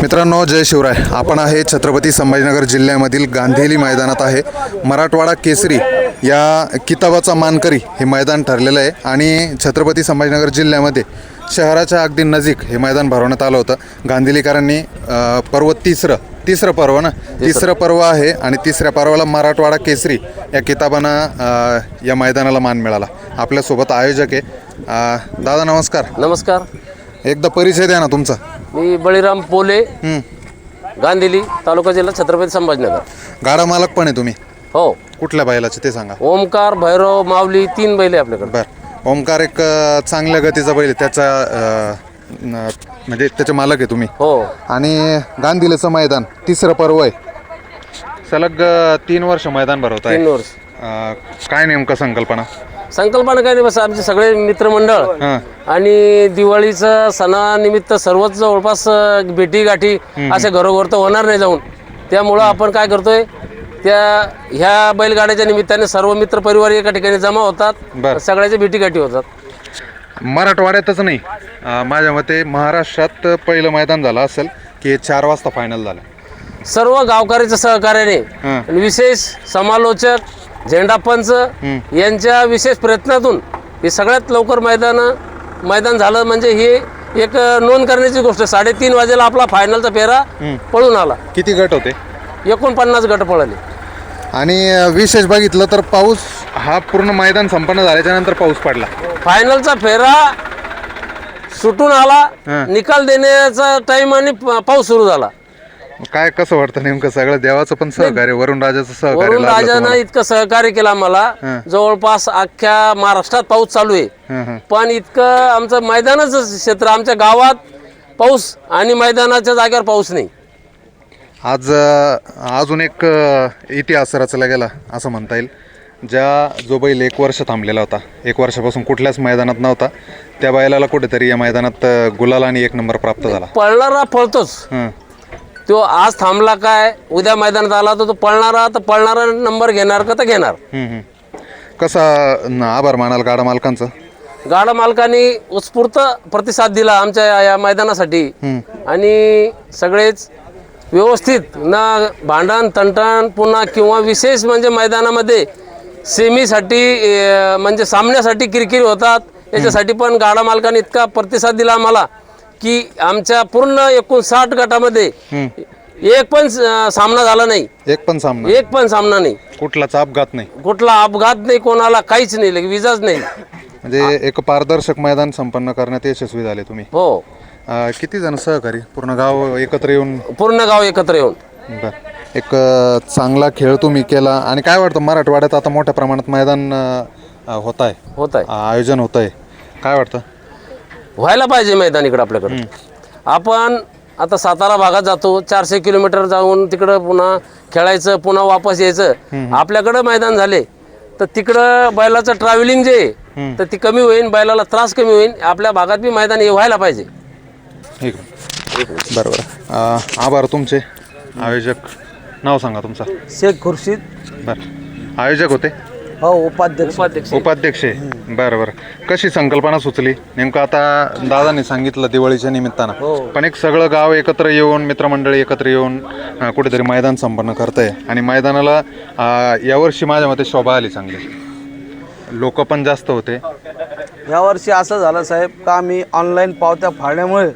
मित्रांनो जय शिवराय. आपण आहे छत्रपती संभाजीनगर जिल्ह्यामधील गांधेली मैदानात आहे. मराठवाडा केसरी या किताबाचा मानकरी हे मैदान ठरलेलं आहे आणि छत्रपती संभाजीनगर जिल्ह्यामध्ये शहराच्या अगदी नजीक हे मैदान भरवण्यात आलं होतं. गांधीलीकरांनी पर्व तिसरं तिसरं पर्व ना? तिसरं. पर्व आहे आणि तिसऱ्या पर्वाला मराठवाडा केसरी या किताबानं या मैदानाला मान मिळाला. आपल्यासोबत आयोजक आहे. दादा नमस्कार. नमस्कार. एकदा परिचय द्या ना तुमचा. मी बळीराम पोले हं. गांधिली तालुका जिल्हा छत्रपती संभाजीनगर. गाडा मालक पण आहे तुम्ही? हो. कुठल्या बैलाचे ते सांगा. ओमकार भैरव माऊली तीन बैल आहे आपल्याकडे. बर. ओमकार एक अ, चांगल्या गतीचा बैल आहे. त्याचा अ, न- म्हणजे त्याचे मालक आहे तुम्ही. हो. आणि गांधीलेचं मैदान तिसरं पर्व आहे. सलग अ, तीन वर्ष मैदान भरवत आहे तीन वर्ष. काय नेमकं संकल्पना? संकल्पना काय नाही बस आमचे सगळे मित्रमंडळ आणि दिवाळीचं सणानिमित्त सर्वच जवळपास भेटी गाठी असे घरोघर तर होणार नाही जाऊन. त्यामुळं आपण काय करतोय त्या ह्या बैलगाड्याच्या निमित्ताने सर्व मित्र परिवार एका ठिकाणी जमा होतात. सगळ्याच्या भेटी गाठी होतात. मराठवाड्यातच नाही अ, माझ्या मते महाराष्ट्रात पहिलं मैदान झालं असेल की चार वाजता फायनल झालं. सर्व गावकऱ्याच्या सहकार्याने हां. आणि विशेष समालोचक झेंडापंच यांच्या विशेष प्रयत्नातून हे सगळ्यात लवकर मैदान मैदान झालं म्हणजे ही एक नोंद करण्याची गोष्ट. साडेतीन वाजेला आपला फायनलचा फेरा पळून आला. किती गट होते? एकोणपन्नास गट पळाले. आणि विशेष बघितलं तर पाऊस हा पूर्ण मैदान संपन्न झाल्याच्यानंतर पाऊस पडला. फायनलचा फेरा सुटून आला. निकाल देण्याचा टाइम आणि पाऊस सुरू झाला. काय कसं वाटतं नेमकं सगळं देवाचं पण सहकार्य वरुण राजाचं सहकार्य लाभलं राजानं तुम्हाला. इतकं सहकार्य केलं आम्हाला. जवळपास अख्ख्या महाराष्ट्रात पाऊस चालू आहे हं, हं. पण इतकं आमचं मैदानाच क्षेत्र आमच्या गावात पाऊस आणि मैदानाच्या जागेवर पाऊस नाही आज अ, अजून एक अ, इतिहास रचला गेला असं म्हणता येईल ज्या जो बैल एक वर्ष थांबलेला होता एक वर्षापासून कुठल्याच मैदानात नव्हता त्या बैलाला कुठेतरी या मैदानात अ, गुलाल आणि एक नंबर प्राप्त झाला पळणारा पळतोच हं. तो आज थांबला काय? उद्या मैदानात आला तर तो पळणारा तर पळणारा नंबर घेणार का तर घेणार. कसा न, आभार मानाल गाडा मालकांचं? गाडा मालकांनी उत्स्फूर्त प्रतिसाद दिला आमच्या या- या मैदानासाठी. आणि सगळेच व्यवस्थित ना भांडण तंटण पुन्हा किंवा विशेष म्हणजे मैदानामध्ये सेमीसाठी अं, म्हणजे सामन्यासाठी किरकिरी होतात. याच्यासाठी पण गाडा मालकाने इतका प्रतिसाद दिला आम्हाला. की आमच्या पूर्ण एकोणसाठ गटामध्ये एक पण सामना झाला नाही. एक पण सामना एक पण सामना नाही. कुठलाच अपघात नाही. कुठला अपघात नाही कोणाला काहीच नाही विजाच नाही. म्हणजे एक पारदर्शक मैदान संपन्न करण्यात यशस्वी झाले तुम्ही. हो. अ, किती जण सहकारी? पूर्ण गाव एकत्र येऊन? पूर्ण गाव एकत्र येऊन. बर. एक अ, चांगला खेळ तुम्ही केला. आणि काय वाटतं मराठवाड्यात आता मोठ्या प्रमाणात मैदान होत आहे. होत आहे. आयोजन होत आहे. काय वाटतं? व्हायला पाहिजे मैदान इकडं आपल्याकडे. आपण आता सातारा भागात जातो चारशे किलोमीटर जाऊन तिकडं पुन्हा खेळायचं पुन्हा वापस यायचं. आपल्याकडं मैदान झाले. तर तिकडं बैलाचं ट्रॅव्हलिंग जे आहे, तर ती कमी होईल बैलाला त्रास कमी होईल आपल्या भागात बी मैदान हे व्हायला पाहिजे. ठीक आहे बरोबर. अ, आभार तुमचे. आयोजक नाव सांगा तुमचा. शेख खुर्शीद. बरं. आयोजक होते. हो उपाध्यक्ष. उपाध्यक्ष. उपाध्यक्ष आहे. बरं बरं. कशी संकल्पना सुचली? नेमकं आता दादाने सांगितलं दिवाळीच्या निमित्तानं. पण एक सगळं गाव एकत्र येऊन मित्रमंडळी एकत्र येऊन अं, कुठेतरी मैदान संपन्न करतंय. आणि मैदानाला अं, यावर्षी माझ्या मते शोभा आली चांगली. लोक पण जास्त होते. यावर्षी असं झालं साहेब का आम्ही ऑनलाईन पावत्या फाडल्यामुळे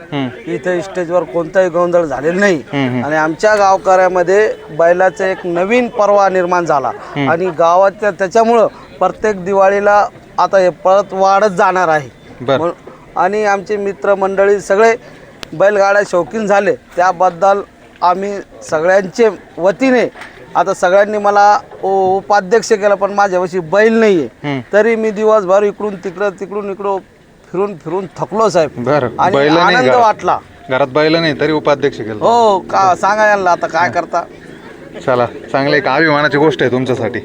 इथे स्टेजवर कोणताही गोंधळ झालेला नाही. आणि आमच्या गावकऱ्यामध्ये बैलाचा एक नवीन परवा निर्माण झाला. आणि गावाच्या त्याच्यामुळं प्रत्येक दिवाळीला आता हे परत वाढत जाणार आहे. आणि आमचे मित्रमंडळी सगळे बैलगाड्या शौकीन झाले. त्याबद्दल आम्ही सगळ्यांचे वतीने आता सगळ्यांनी मला उपाध्यक्ष केलं पण माझ्यापाशी बैल नाही आहे तरी मी दिवसभर इकडून तिकडं तिकडून इकडं फिरून फिरून थकलो साहेब. आणि आनंद. वाटला. घरात बैल नाही तरी उपाध्यक्ष केलं. हो का सांगा यांना आता काय करता. चला चांगलं एक अभिमानाची गोष्ट आहे तुमच्यासाठी.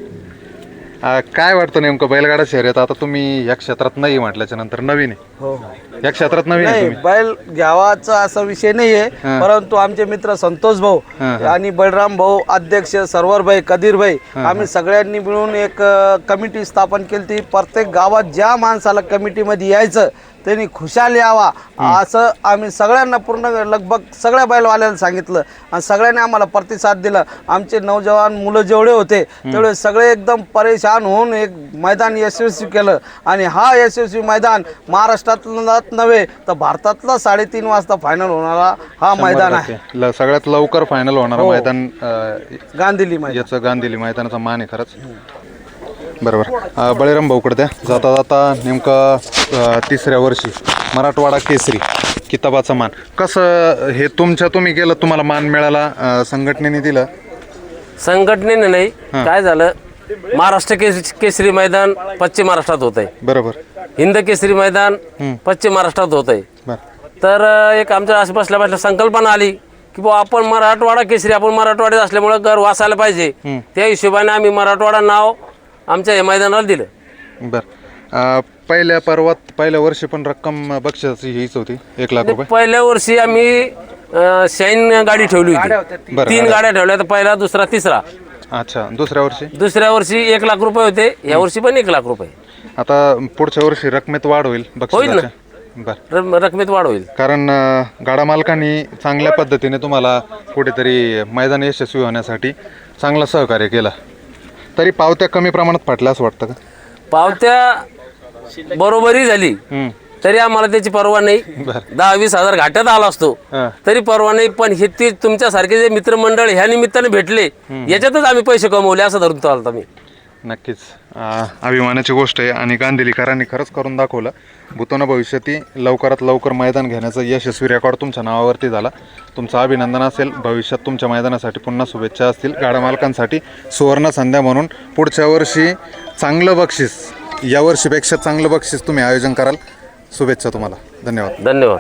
अं, काय वाटतं नेमकं बैलगाडा शर्यत? आता तुम्ही या क्षेत्रात नाही म्हटल्याच्या नंतर नवीन आहे. हो. या क्षेत्रात नवीन आहे नाही तुम्ही. बैल घ्यावाचा असा विषय नाहीये परंतु आमचे मित्र संतोष भाऊ आणि बलराम भाऊ अध्यक्ष सरवर भाई कदीर भाई आम्ही सगळ्यांनी मिळून एक कमिटी स्थापन केली ती प्रत्येक गावात ज्या माणसाला कमिटीमध्ये यायचं त्यांनी खुशाल यावा. असं आम्ही सगळ्यांना पूर्ण लगभग सगळ्या बैलवाल्यांना सांगितलं. आणि सगळ्यांनी आम्हाला प्रतिसाद दिला. आमचे नौजवान मुलं जेवढे होते तेवढे सगळे एकदम परेशान होऊन एक मैदान यशस्वी केलं. आणि हा यशस्वी मैदान महाराष्ट्रातलाच नव्हे तर भारतातला साडेतीन वाजता फायनल होणारा हा मैदान आहे. ल- सगळ्यात लवकर फायनल होणारं हो. मैदान अं, गांधीली मैदान. याचं गांधीली मैदानाचा मान आहे खरंच. बरोबर. बळीराम भाऊकडे जाता जाता नेमकं तिसऱ्या वर्षी मराठवाडा केसरी किताबाचा मान. कसं हे तुमच्या तुम्ही गेलं तुम्हाला मान मिळाला संघटनेने दिलं? संघटनेने नाही. काय झालं? महाराष्ट्र केस केसरी मैदान पश्चिम महाराष्ट्रात होत आहे बरोबर. हिंद केसरी मैदान पश्चिम महाराष्ट्रात होत आहे तर एक आमच्या अशी बसल्या बसल्या संकल्पना आली की बुवा आपण मराठवाडा केसरी आपण मराठवाड्यात असल्यामुळं घर वाचायला पाहिजे. त्या हिशोबाने आम्ही मराठवाडा नाव आमच्या या मैदानाला दिलं. बरं. पहिल्या पर्वात पहिल्या वर्षी पण रक्कम बक्षिसाची हीच होती एक लाख रुपये. पहिल्या वर्षी आम्ही शाईन गाडी ठेवली होती. बरं, तीन गाड्या ठेवल्या तर पहिला दुसरा तिसरा. अच्छा दुसऱ्या वर्षी? दुसऱ्या वर्षी एक लाख रुपये होते या वर्षी पण एक लाख रुपये. आता पुढच्या वर्षी रकमेत वाढ होईल बक्षिसाच्या बरं. र- रकमेत वाढ होईल. कारण गाडा मालकांनी चांगल्या पद्धतीने तुम्हाला कुठेतरी मैदान यशस्वी होण्यासाठी चांगलं सहकार्य केलं. तरी पावत्या कमी प्रमाणात फाटल्या असं वाटतं का पावत्या बरोबरी झाली. तरी आम्हाला त्याची परवा नाही. दहा वीस हजार घाट्यात आला असतो हा. तरी परवा नाही पण हे ते तुमच्यासारखे जे मित्रमंडळ ह्या निमित्ताने भेटले याच्यातच आम्ही पैसे कमवले असं धरून चालतो मी नक्कीच. अभिमानाची गोष्ट आहे आणि गांधीलीकरांनी खरंच करून दाखवलं. भूतोना भविष्याती लवकरात लवकर मैदान घेण्याचा यशस्वी रेकॉर्ड तुमच्या नावावरती झाला. तुमचं अभिनंदन असेल. भविष्यात तुमच्या मैदानासाठी पुन्हा शुभेच्छा असतील. गाड्या मालकांसाठी सुवर्ण संध्या म्हणून पुढच्या वर्षी चांगलं बक्षीस या वर्षीपेक्षा चांगलं बक्षीस तुम्ही आयोजन कराल. शुभेच्छा तुम्हाला. धन्यवाद. धन्यवाद.